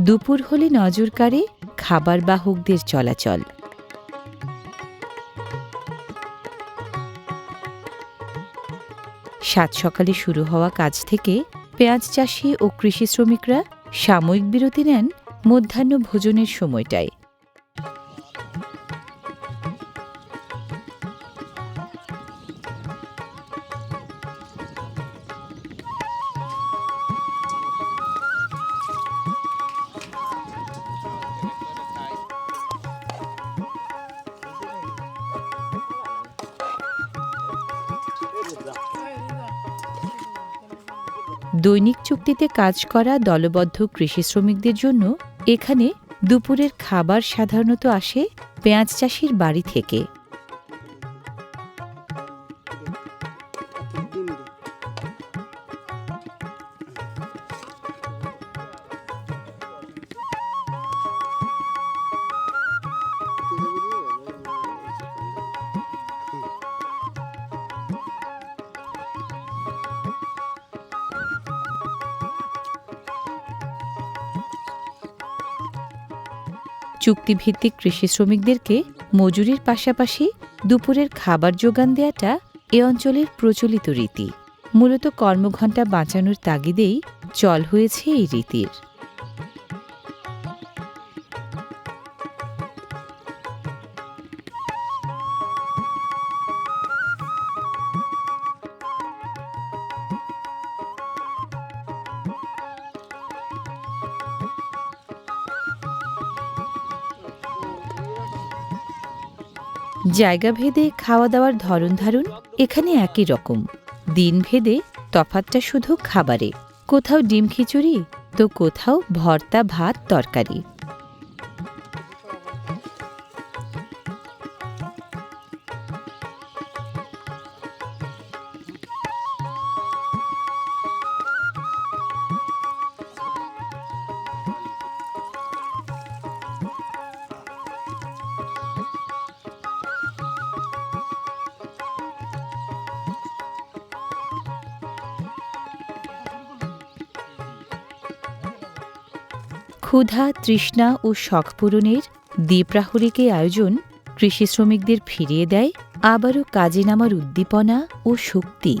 দুপুর হলে নজর কাড়ে খাবার বাহকদের চলাচল। সাত সকালে শুরু হওয়া কাজ থেকে পেঁয়াজ চাষি ও কৃষি শ্রমিকরা সাময়িক বিরতি নেন মধ্যাহ্ন ভোজনের সময়টায়। দৈনিক চুক্তিতে কাজ করা দলবদ্ধ কৃষি শ্রমিকদের জন্য এখানে দুপুরের খাবার সাধারণত আসে পেঁয়াজ চাষির বাড়ি থেকে। চুক্তিভিত্তিক কৃষি শ্রমিকদেরকে মজুরির পাশাপাশি দুপুরের খাবার যোগান দেয়াটা এ অঞ্চলের প্রচলিত রীতি। মূলত কর্মঘণ্টা বাঁচানোর তাগিদেই চল হয়েছে এই রীতির। জায়গা ভেদে খাওয়া দাওয়ার ধরন ধারণ এখানে একই রকম। দিন ভেদে তফাতটা শুধু খাবারে, কোথাও ডিম খিচুড়ি তো কোথাও ভর্তা, ভাত, তরকারি। ক্ষুধা, তৃষ্ণা ও শখ পূরণের দ্বীপ্রাহরিকে আয়োজন কৃষি শ্রমিকদের ফিরিয়ে দেয় আবারও কাজে নামার উদ্দীপনা ও শক্তি।